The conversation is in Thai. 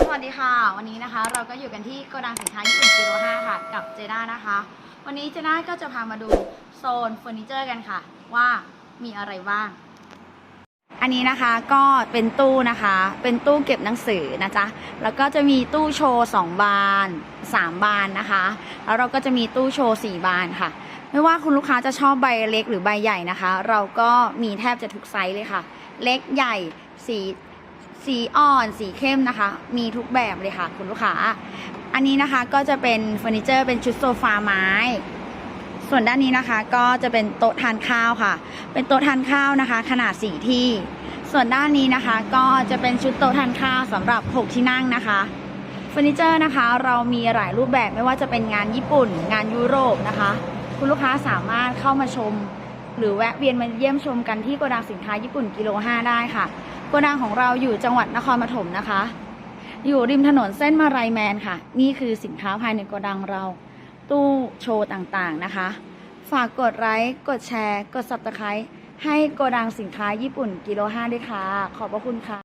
สวัสดีค่ะ วันนี้นะคะเราก็อยู่กันที่โกดังสินค้าญี่ปุ่นกิโล5ค่ะ กับเจด้านะคะ วันนี้เจด้าก็จะพามาดูโซนเฟอร์นิเจอร์กันค่ะ ว่ามีอะไรบ้าง อันนี้นะคะก็เป็นตู้นะคะ เป็นตู้เก็บหนังสือนะจ๊ะ แล้วก็จะมีตู้โชว์ 2 บาน 3 บานนะคะ แล้วเราก็จะมีตู้โชว์ 4 บานค่ะ ไม่ว่าคุณลูกค้าจะชอบใบเล็กหรือใบใหญ่นะคะ เราก็มีแทบจะทุกไซส์เลยค่ะ เล็กใหญ่สี สีอ่อนสีเข้มนะคะ มีทุกแบบเลยค่ะ คุณลูกค้า อันนี้นะคะก็จะเป็นเฟอร์นิเจอร์เป็นชุดโซฟาไม้ ส่วนด้านนี้นะคะก็จะเป็นโต๊ะทานข้าวค่ะ เป็นโต๊ะทานข้าวนะคะ ขนาดสี่ที่ ส่วนด้านนี้นะคะก็จะเป็นชุดโต๊ะทานข้าวสำหรับ6ที่นั่งนะคะเฟอร์นิเจอร์นะคะเรามีหลายรูปแบบไม่ว่าจะเป็นงานญี่ปุ่น งานยุโรปนะคะ คุณลูกค้าสามารถเข้ามาชม หรือแวะเวียนมาเยี่ยมชมกันที่โกดังสินค้าญี่ปุ่นกิโล 5 ได้ค่ะ โกดังของเราอยู่จังหวัดนครปฐมนะคะ อยู่ริมถนนเส้นมารายแมนค่ะ นี่คือสินค้าภายในโกดังเรา ตู้โชว์ต่างๆนะคะ ฝากกดไลค์กดแชร์ กดซับสไครต์ให้โกดังสินค้าญี่ปุ่นกิโลห้าด้วยค่ะ ขอบพระคุณค่ะ